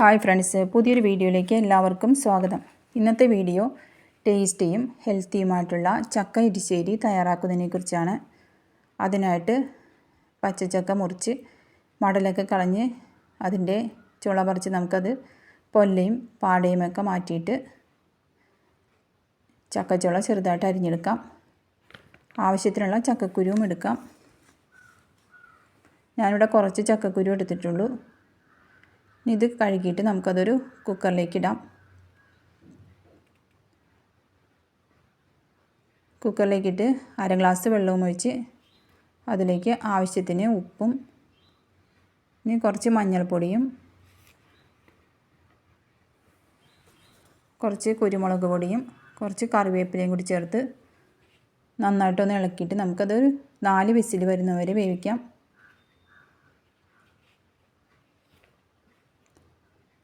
Hi friends പുതിയൊരു വീഡിയോയിലേക്ക് എല്ലാവർക്കും സ്വാഗതം. ഇന്നത്തെ വീഡിയോ ടേസ്റ്റിയും ഹെൽത്തിയുമായിട്ടുള്ള ചക്ക ഇരിശ്ശേരി തയ്യാറാക്കുന്നതിനെക്കുറിച്ചാണ്. അതിനായിട്ട് പച്ചച്ചക്ക മുറിച്ച് മടലൊക്കെ കളഞ്ഞ് അതിന്റെ ചുള പറിച്ച് നമുക്കത് പൊല്ലയും പാടയും ഒക്കെ മാറ്റിയിട്ട് ചക്കച്ചുള ചെറുതായിട്ട് അരിഞ്ഞെടുക്കാം. ആവശ്യത്തിനുള്ള ചക്കക്കുരുവും എടുക്കാം. ഞാനിവിടെ കുറച്ച് ചക്കക്കുരു എടുത്തിട്ടുള്ളൂ. ഇത് കഴുകിയിട്ട് നമുക്കതൊരു കുക്കറിലേക്ക് ഇടാം. കുക്കറിലേക്കിട്ട് അര ഗ്ലാസ് വെള്ളവും ഒഴിച്ച് അതിലേക്ക് ആവശ്യത്തിന് ഉപ്പും ഇനി കുറച്ച് മഞ്ഞൾപ്പൊടിയും കുറച്ച് കുരുമുളക് പൊടിയും കുറച്ച് കറിവേപ്പിലയും കൂടി ചേർത്ത് നന്നായിട്ടൊന്ന് ഇളക്കിയിട്ട് നമുക്കത് നാല് വിസിൽ വരുന്നവരെ വേവിക്കാം.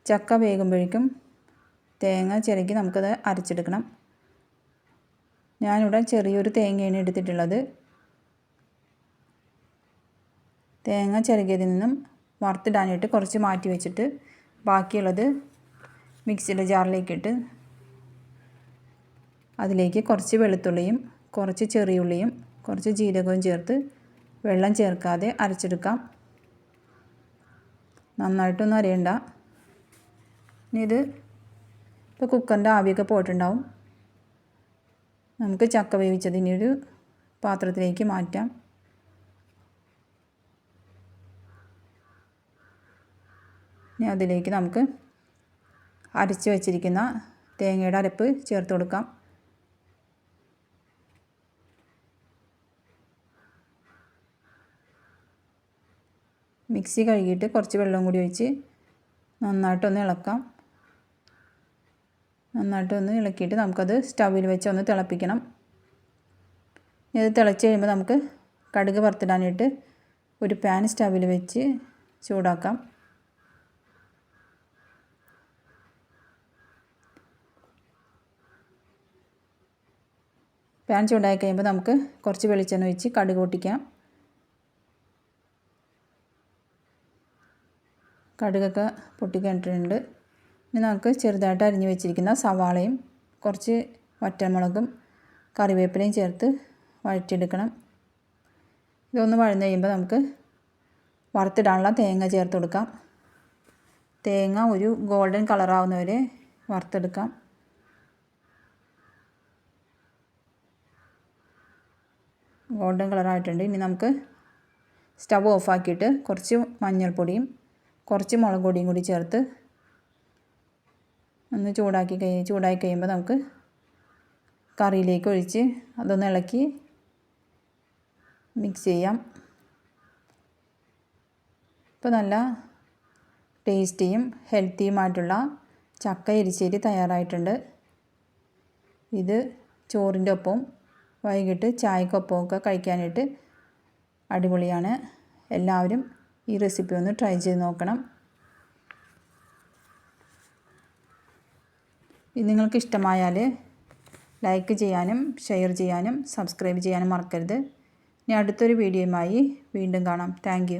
ചക്ക വേകുമ്പോഴേക്കും തേങ്ങ ചിരകി നമുക്കത് അരച്ചെടുക്കണം. ഞാനിവിടെ ചെറിയൊരു തേങ്ങയാണ് എടുത്തിട്ടുള്ളത്. തേങ്ങ ചിരകിയതിൽ നിന്നും വറുത്തിടാനായിട്ട് കുറച്ച് മാറ്റി വെച്ചിട്ട് ബാക്കിയുള്ളത് മിക്സിയുടെ ജാറിലേക്കിട്ട് അതിലേക്ക് കുറച്ച് വെളുത്തുള്ളിയും കുറച്ച് ചെറിയുള്ളിയും കുറച്ച് ജീരകവും ചേർത്ത് വെള്ളം ചേർക്കാതെ അരച്ചെടുക്കാം. നന്നായിട്ടൊന്നും അരയണ്ട. ഇനി ഇത് ഇപ്പോൾ കുക്കറിന്റെ ആവിയൊക്കെ പോയിട്ടുണ്ടാവും. നമുക്ക് ചക്ക വേവിച്ചത് ഇനി ഒരു പാത്രത്തിലേക്ക് മാറ്റാം. ഇനി അതിലേക്ക് നമുക്ക് അരച്ച് വച്ചിരിക്കുന്ന തേങ്ങയുടെ അരപ്പ് ചേർത്ത് കൊടുക്കാം. മിക്സി കഴുകിയിട്ട് കുറച്ച് വെള്ളം കൂടി ഒഴിച്ച് നന്നായിട്ടൊന്ന് ഇളക്കാം. നന്നായിട്ടൊന്ന് ഇളക്കിയിട്ട് നമുക്കത് സ്റ്റൗവിൽ വെച്ച് ഒന്ന് തിളപ്പിക്കണം. ഇത് തിളച്ച് കഴിയുമ്പോൾ നമുക്ക് കടുക് വറുത്തിടാനായിട്ട് ഒരു പാൻ സ്റ്റൗവിൽ വെച്ച് ചൂടാക്കാം. പാൻ ചൂടായി കഴിയുമ്പോൾ നമുക്ക് കുറച്ച് വെളിച്ചെണ്ണ ഒഴിച്ച് കടുക് പൊട്ടിക്കാം. കടുകൊക്കെ പൊട്ടിക്കണ്ടിട്ടുണ്ട് ഇനി നമുക്ക് ചെറുതായിട്ട് അരിഞ്ഞു വെച്ചിരിക്കുന്ന സവാളയും കുറച്ച് വറ്റൽമുളകും കറിവേപ്പിലയും ചേർത്ത് വഴറ്റിയെടുക്കണം. ഇതൊന്ന് വഴന്ന് കഴിയുമ്പോൾ നമുക്ക് വറുത്തിടാനുള്ള തേങ്ങ ചേർത്ത് കൊടുക്കാം. തേങ്ങ ഒരു ഗോൾഡൻ കളറാവുന്നവരെ വറുത്തെടുക്കാം. ഗോൾഡൻ കളറായിട്ടുണ്ട് ഇനി നമുക്ക് സ്റ്റവ് ഓഫാക്കിയിട്ട് കുറച്ച് മഞ്ഞൾപ്പൊടിയും കുറച്ച് മുളക് പൊടിയും കൂടി ചേർത്ത് ഒന്ന് ചൂടാക്കി കഴി ചൂടാക്കി കഴിയുമ്പോൾ നമുക്ക് കറിയിലേക്ക് ഒഴിച്ച് അതൊന്ന് ഇളക്കി മിക്സ് ചെയ്യാം. ഇപ്പോൾ നല്ല ടേസ്റ്റിയും ഹെൽത്തിയുമായിട്ടുള്ള ചക്ക എരിശ്ശേരി തയ്യാറായിട്ടുണ്ട്. ഇത് ചോറിന്റെ ഒപ്പം വൈകിട്ട് ചായക്കൊപ്പമൊക്കെ കഴിക്കാനായിട്ട് അടിപൊളിയാണ്. എല്ലാവരും ഈ റെസിപ്പി ഒന്ന് ട്രൈ ചെയ്ത് നോക്കണം. ഇത് നിങ്ങൾക്ക് ഇഷ്ടമായാൽ ലൈക്ക് ചെയ്യാനും ഷെയർ ചെയ്യാനും സബ്സ്ക്രൈബ് ചെയ്യാനും മറക്കരുത്. ഇനി അടുത്തൊരു വീഡിയോയുമായി വീണ്ടും കാണാം. താങ്ക്